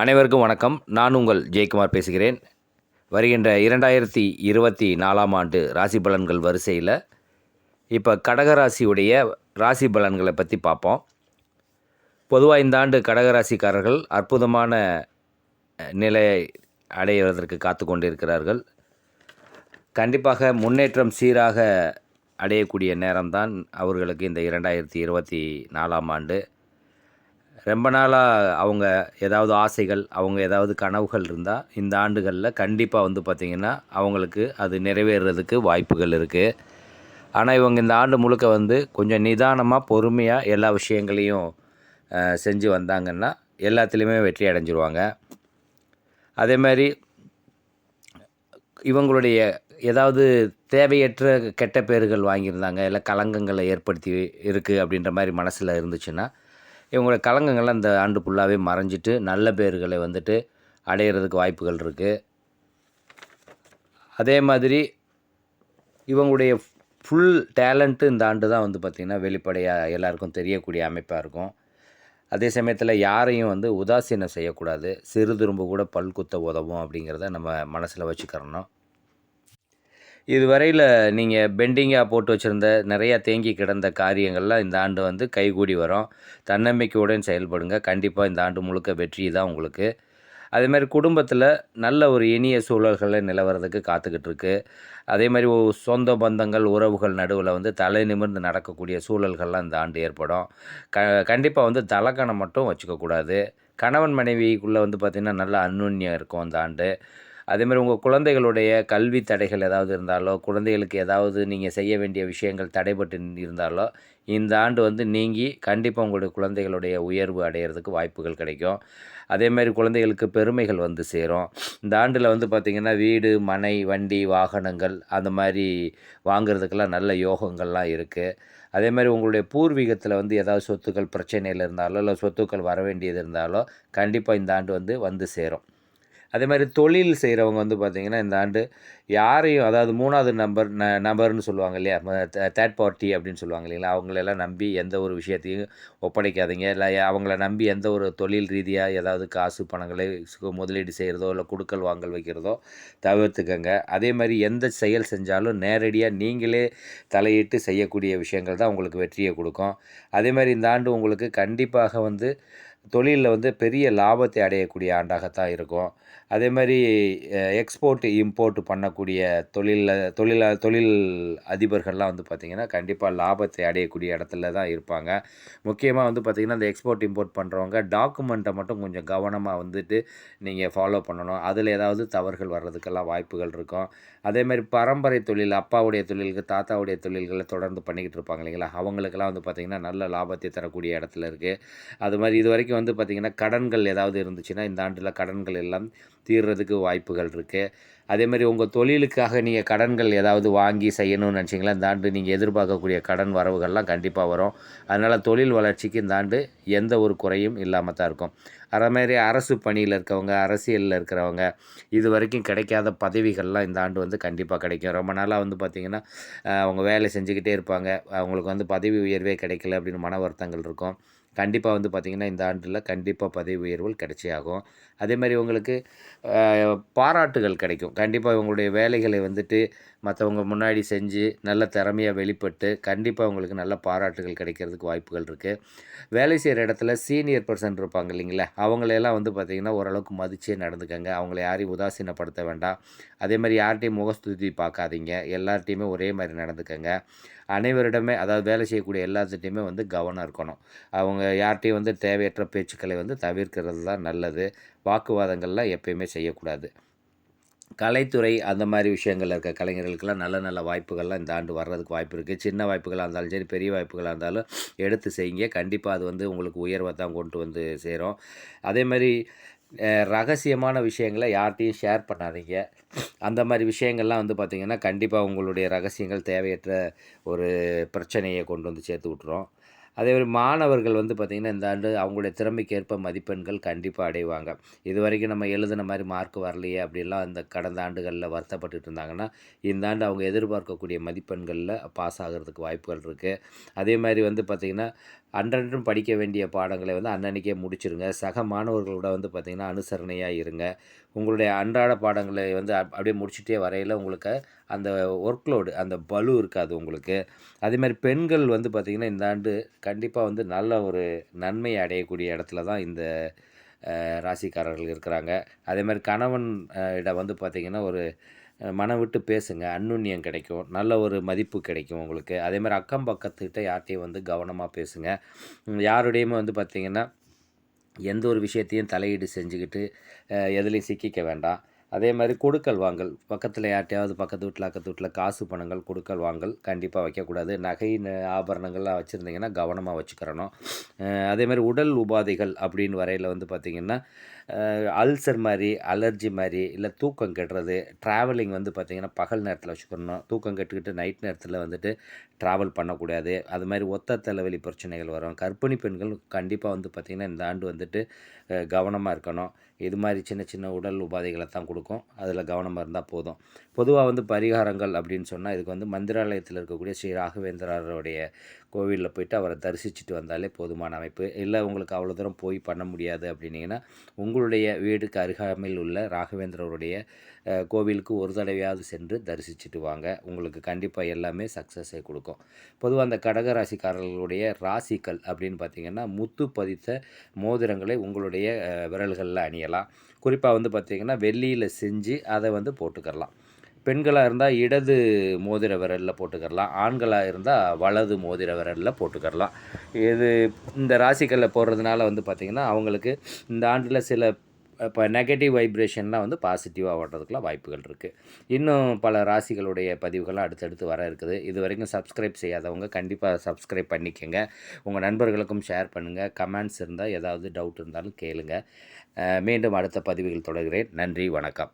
அனைவருக்கும் வணக்கம். நான் உங்கள் ஜெயக்குமார் பேசுகிறேன். வருகின்ற இரண்டாயிரத்தி இருபத்தி நாலாம் ஆண்டு ராசி பலன்கள் வரிசையில் இப்போ கடகராசியுடைய ராசி பலன்களை பற்றி பார்ப்போம். பொதுவாக இந்த ஆண்டு கடகராசிக்காரர்கள் அற்புதமான நிலையை அடைவதற்கு காத்து கொண்டிருக்கிறார்கள். கண்டிப்பாக முன்னேற்றம் சீராக அடையக்கூடிய நேரம்தான் அவர்களுக்கு இந்த இரண்டாயிரத்தி இருபத்தி நாலாம் ஆண்டு. ரொம்ப நாளாக அவங்க ஏதாவது ஆசைகள் அவங்க ஏதாவது கனவுகள் இருந்தால் இந்த ஆண்டுகளில் கண்டிப்பாக வந்து பார்த்திங்கன்னா அவங்களுக்கு அது நிறைவேறுறதுக்கு வாய்ப்புகள் இருக்குது ஆனால் இவங்க இந்த ஆண்டு முழுக்க வந்து கொஞ்சம் நிதானமாக பொறுமையாக எல்லா விஷயங்களையும் செஞ்சு வந்தாங்கன்னா எல்லாத்துலேயுமே வெற்றி அடைஞ்சிருவாங்க. அதே மாதிரி இவங்களுடைய ஏதாவது தேவையற்ற கெட்ட பேர்கள் வாங்கியிருந்தாங்க இல்லை கலங்கங்களை ஏற்படுத்தி இருக்குது அப்படின்ற மாதிரி மனசில் இருந்துச்சுன்னா இவங்களுடைய கலங்கங்கள்லாம் இந்த ஆண்டு ஃபுல்லாகவே மறைஞ்சிட்டு நல்ல பேர்களை வந்துட்டு அடையிறதுக்கு வாய்ப்புகள் இருக்குது அதே மாதிரி இவங்களுடைய ஃபுல் டேலண்ட்டு இந்த ஆண்டு தான் வந்து பார்த்திங்கன்னா வெளிப்படையாக எல்லாருக்கும் தெரியக்கூடிய அமைப்பாக இருக்கும். அதே சமயத்தில் யாரையும் வந்து உதாசீனம் செய்யக்கூடாது. சிறு திரும்ப கூட பல் குத்த உதவும் அப்படிங்கிறத நம்ம மனசில் வச்சுக்கிறணும். இதுவரையில் நீங்கள் பெண்டிங்காக போட்டு வச்சுருந்த நிறையா தேங்கி கிடந்த காரியங்கள்லாம் இந்த ஆண்டு வந்து கைகூடி வரும். தன்னம்பிக்கையுடன் செயல்படுங்க. கண்டிப்பாக இந்த ஆண்டு முழுக்க வெற்றி தான் உங்களுக்கு. அதே மாதிரி குடும்பத்தில் நல்ல ஒரு இனிய சூழல்களை நிலவரதுக்கு காத்துக்கிட்டு இருக்கு. அதே மாதிரி சொந்த பந்தங்கள் உறவுகள் நடுவில் வந்து தலை நிமிர்ந்து நடக்கக்கூடிய சூழல்கள்லாம் இந்த ஆண்டு ஏற்படும். க கண்டிப்பாக வந்து தலக்கணம் மட்டும் வச்சுக்கக்கூடாது கணவன் மனைவிக்குள்ளே வந்து பார்த்திங்கன்னா நல்ல அந்யுன்யம் இருக்கும் இந்த ஆண்டு. அதே மாதிரி உங்கள் குழந்தைகளுடைய கல்வி தடைகள் ஏதாவது இருந்தாலோ குழந்தைகளுக்கு ஏதாவது நீங்கள் செய்ய வேண்டிய விஷயங்கள் தடைபட்டு இருந்தாலோ இந்த ஆண்டு வந்து நீங்கி கண்டிப்பாக உங்களுடைய குழந்தைகளுடைய உயர்வு அடையிறதுக்கு வாய்ப்புகள் கிடைக்கும். அதே மாதிரி குழந்தைகளுக்கு பெருமைகள் வந்து சேரும். இந்த ஆண்டில் வந்து பார்த்திங்கன்னா வீடு மனை வண்டி வாகனங்கள் அந்த மாதிரி வாங்கிறதுக்கெல்லாம் நல்ல யோகங்கள்லாம் இருக்குது அதே மாதிரி உங்களுடைய பூர்வீகத்தில் வந்து ஏதாவது சொத்துக்கள் பிரச்சனையில் இருந்தாலோ இல்லை சொத்துக்கள் வர வேண்டியது இருந்தாலோ கண்டிப்பாக இந்த ஆண்டு வந்து வந்து சேரும். அதே மாதிரி தொழில் செய்கிறவங்க வந்து பார்த்திங்கன்னா இந்த ஆண்டு யாரையும் அதாவது மூணாவது நம்பர் ந நபர்னு சொல்லுவாங்க இல்லையா? தேர்ட் பார்ட்டி அப்படின்னு சொல்லுவாங்க இல்லைங்களா? அவங்களெல்லாம் நம்பி எந்த ஒரு விஷயத்தையும் ஒப்படைக்காதீங்க. இல்லை அவங்கள நம்பி எந்த ஒரு தொழில் ரீதியாக ஏதாவது காசு பணங்களை முதலீடு செய்கிறதோ இல்லை கொடுக்கல் வாங்கல் வைக்கிறதோ தவிர்த்துக்கங்க. அதே மாதிரி எந்த செயல் செஞ்சாலும் நேரடியாக நீங்களே தலையிட்டு செய்யக்கூடிய விஷயங்கள் தான் உங்களுக்கு வெற்றியை கொடுக்கும். அதே மாதிரி இந்த ஆண்டு உங்களுக்கு கண்டிப்பாக வந்து தொழிலில் வந்து பெரிய லாபத்தை அடையக்கூடிய ஆண்டாகத்தான் இருக்கும். அதே மாதிரி எக்ஸ்போர்ட் இம்போர்ட் பண்ணக்கூடிய தொழிலில் தொழில தொழில் அதிபர்கள்லாம் வந்து பார்த்திங்கன்னா கண்டிப்பாக லாபத்தை அடையக்கூடிய இடத்துல தான் இருப்பாங்க. முக்கியமாக வந்து பார்த்திங்கன்னா அந்த எக்ஸ்போர்ட் இம்போர்ட் பண்ணுறவங்க டாக்குமெண்ட்டை மட்டும் கொஞ்சம் கவனமாக வந்துட்டு நீங்கள் ஃபாலோ பண்ணணும். அதில் ஏதாவது தவறுகள் வர்றதுக்கெல்லாம் வாய்ப்புகள் இருக்கும். அதே மாதிரி பரம்பரை தொழில் அப்பாவுடைய தொழிலுக்கு தாத்தாவுடைய தொழில்களை தொடர்ந்து பண்ணிக்கிட்டு இருப்பாங்க இல்லைங்களா? அவங்களுக்கெல்லாம் வந்து பார்த்திங்கன்னா நல்ல லாபத்தை தரக்கூடிய இடத்துல இருக்குது அது மாதிரி இது வரைக்கும் வந்து பார்த்திங்கன்னா கடன்கள் ஏதாவது இருந்துச்சுன்னா இந்த ஆண்டில் கடன்கள் எல்லாம் தீர்றதுக்கு வாய்ப்புகள் இருக்குது அதே மாதிரி உங்கள் தொழிலுக்காக நீங்கள் கடன்கள் ஏதாவது வாங்கி செய்யணும்னு நினச்சிங்களா? இந்த ஆண்டு நீங்கள் எதிர்பார்க்கக்கூடிய கடன் வரவுகள்லாம் கண்டிப்பாக வரும். அதனால் தொழில் வளர்ச்சிக்கு இந்த ஆண்டு எந்த ஒரு குறையும் இல்லாமல் தான் இருக்கும். அதே மாதிரி அரசு பணியில் இருக்கவங்க அரசியலில் இருக்கிறவங்க இது வரைக்கும் கிடைக்காத பதவிகள்லாம் இந்த ஆண்டு வந்து கண்டிப்பாக கிடைக்கும். ரொம்ப நாளாக வந்து பார்த்திங்கன்னா அவங்க வேலை செஞ்சுக்கிட்டே இருப்பாங்க. அவங்களுக்கு வந்து பதவி உயர்வே கிடைக்கல அப்படின்னு மன வருத்தங்கள் இருக்கும். கண்டிப்பாக வந்து பார்த்திங்கன்னா இந்த ஆண்டில் கண்டிப்பாக பதவி உயர்வுகள் கிடைச்சே ஆகும் அதே மாதிரி உங்களுக்கு பாராட்டுகள் கிடைக்கும். கண்டிப்பாக இவங்களுடைய வேலைகளை வந்துட்டு மற்றவங்க முன்னாடி செஞ்சு நல்ல திறமையாக வெளிப்பட்டு கண்டிப்பாக உங்களுக்கு நல்ல பாராட்டுகள் கிடைக்கிறதுக்கு வாய்ப்புகள் இருக்குது வேலை செய்கிற இடத்துல சீனியர் பர்சன் இருப்பாங்க இல்லைங்களா? அவங்களையெல்லாம் வந்து பார்த்திங்கன்னா ஓரளவுக்கு மதிச்சே நடந்துக்கங்க. அவங்கள யாரையும் உதாசீனப்படுத்த வேண்டாம். அதே மாதிரி யார்கிட்டையும் முகஸ்துதி பார்க்காதீங்க. எல்லார்ட்டையுமே ஒரே மாதிரி நடந்துக்கங்க. அனைவரிடமே அதாவது வேலை செய்யக்கூடிய எல்லாத்துட்டையுமே வந்து கவனம் இருக்கணும். அவங்க யார்கிட்டையும் வந்து தேவையற்ற பேச்சுக்களை வந்து தவிர்க்கிறது தான் நல்லது. வாக்குவாதங்கள்லாம் எப்பயுமே செய்யக்கூடாது. கலைத்துறை அந்த மாதிரி விஷயங்கள் இருக்க கலைஞர்களுக்கெல்லாம் நல்ல நல்ல வாய்ப்புகள்லாம் இந்த ஆண்டு வர்றதுக்கு வாய்ப்பு இருக்குது சின்ன வாய்ப்புகளாக இருந்தாலும் சரி பெரிய வாய்ப்புகளாக இருந்தாலும் எடுத்து செய்யுங்க. கண்டிப்பாக அது வந்து உங்களுக்கு உயர்வை தான் கொண்டு வந்து சேரும். அதே மாதிரி ரகசியமான விஷயங்களை யார்கிட்டையும் ஷேர் பண்ணாதீங்க. அந்த மாதிரி விஷயங்கள்லாம் வந்து பார்த்திங்கன்னா கண்டிப்பாக உங்களுடைய ரகசியங்கள் தேவையற்ற ஒரு பிரச்சனையை கொண்டு வந்து சேர்த்து விட்டுரும். அதே மாதிரி மாணவர்கள் வந்து பார்த்திங்கன்னா இந்த ஆண்டு அவங்களுடைய திறமைக்கு ஏற்ப மதிப்பெண்கள் கண்டிப்பாக அடைவாங்க. இது வரைக்கும் நம்ம எழுதின மாதிரி மார்க் வரலையே அப்படிலாம் இந்த கடந்த ஆண்டுகளில் வருத்தப்பட்டுட்டு இருந்தாங்கன்னா இந்த ஆண்டு அவங்க எதிர்பார்க்கக்கூடிய மதிப்பெண்களில் பாஸ் ஆகிறதுக்கு வாய்ப்புகள் இருக்குது அதே மாதிரி வந்து பார்த்திங்கன்னா அன்றன்றும் படிக்க வேண்டிய பாடங்களை வந்து அன்னன்னைக்கே முடிச்சிருங்க. சக மாணவர்களோட வந்து பார்த்திங்கன்னா அனுசரணையாக இருங்க. உங்களுடைய அன்றாட பாடங்களை வந்து அப்படியே முடிச்சுட்டே வரையில் உங்களுக்கு அந்த ஒர்க் லோடு அந்த பலு இருக்காது உங்களுக்கு. அதே மாதிரி பெண்கள் வந்து பார்த்திங்கன்னா இந்த ஆண்டு கண்டிப்பாக வந்து நல்ல ஒரு நன்மை அடையக்கூடிய இடத்துல தான் இந்த ராசிக்காரர்கள் இருக்கிறாங்க. அதே மாதிரி கணவன் இடம் வந்து பார்த்திங்கன்னா ஒரு மனம் விட்டு பேசுங்க. அன்னுண்ணியம் கிடைக்கும். நல்ல ஒரு மதிப்பு கிடைக்கும் உங்களுக்கு. அதே மாதிரி அக்கம் பக்கத்துக்கிட்ட யார்கிட்டையும் வந்து கவனமாக பேசுங்க. யாருடையுமே வந்து பார்த்திங்கன்னா எந்த ஒரு விஷயத்தையும் தலையீடு செஞ்சுக்கிட்டு எதுலேயும் சிக்கிக்க வேண்டாம். அதே மாதிரி கொடுக்கல் வாங்கல். பக்கத்தில் யார்ட்டையாவது பக்கத்து வீட்டில் அக்கத்து வீட்டில் காசு பணங்கள் கொடுக்கல் வாங்கல் கண்டிப்பாக வைக்கக்கூடாது. நகை ஆபரணங்கள்லாம் வச்சுருந்தீங்கன்னா கவனமாக வச்சுக்கிறணும். அதே மாதிரி உடல் உபாதைகள் அப்படின்னு வரையில் வந்து பார்த்திங்கன்னா அல்சர் மாதிரி அலர்ஜி மாதிரி இல்லை தூக்கம் கெடுறது ட்ராவலிங் வந்து பார்த்திங்கன்னா பகல் நேரத்தில் வச்சுக்கணும் தூக்கம் கெட்டுக்கிட்டு நைட் நேரத்தில் வந்துட்டு ட்ராவல் பண்ணக்கூடாது. அது மாதிரி ஒத்த தலைவலி பிரச்சனைகள் வரும். கர்ப்பிணி பெண்கள் கண்டிப்பாக வந்து பார்த்திங்கன்னா இந்த ஆண்டு வந்துட்டு கவனமாக இருக்கணும். இது மாதிரி சின்ன சின்ன உடல் உபாதைகளை தான் கொடுக்கும். அதில் கவனமாக இருந்தால் போதும். பொதுவாக வந்து பரிகாரங்கள் அப்படின்னு சொன்னால் இதுக்கு வந்து மந்திராலயத்தில் இருக்கக்கூடிய ஸ்ரீ ராகவேந்திரருடைய கோவிலில் போயிட்டு அவரை தரிசிச்சுட்டு வந்தாலே போதுமான அமைப்பு. இல்லை உங்களுக்கு அவ்வளோ தூரம் போய் பண்ண முடியாது அப்படின்னீங்கன்னா உங்களுடைய வீடுக்கு அருகாமையில் உள்ள ராகவேந்திரருடைய கோவிலுக்கு ஒரு தடவையாவது சென்று தரிசிச்சுட்டு வாங்க. உங்களுக்கு கண்டிப்பாக எல்லாமே சக்ஸஸை கொடுக்கும். பொதுவாக அந்த கடக ராசிக்காரர்களுடைய ராசிக்கல் அப்படின்னு பார்த்தீங்கன்னா முத்து பதித்த மோதிரங்களை உங்களுடைய விரல்களில் அணியலாம். குறிப்பாக வந்து பார்த்திங்கன்னா வெள்ளியில் செஞ்சு அதை வந்து போட்டுக்கரலாம் பெண்களாக இருந்தால் இடது மோதிர விரலில் போட்டுக்கரலாம் ஆண்களாக இருந்தால் வலது மோதிர விரலில் போட்டுக்கரலாம் இது இந்த ராசிகளில் போடுறதுனால வந்து பார்த்திங்கன்னா அவங்களுக்கு இந்த ஆண்டில் சில இப்போ நெகட்டிவ் வைப்ரேஷன்லாம் வந்து பாசிட்டிவாக ஓடுறதுக்குலாம் வாய்ப்புகள் இருக்குது இன்னும் பல ராசிகளுடைய பதிவுகள்லாம் அடுத்தடுத்து வர இருக்குது. இது வரைக்கும் சப்ஸ்கிரைப் செய்யாதவங்க கண்டிப்பாக சப்ஸ்கிரைப் பண்ணிக்கோங்க. உங்கள் நண்பர்களுக்கும் ஷேர் பண்ணுங்கள் கமெண்ட்ஸ் இருந்தால் ஏதாவது டவுட் இருந்தாலும் கேளுங்கள் மீண்டும் அடுத்த பதிவுகள் தொடர்கிறேன். நன்றி வணக்கம்.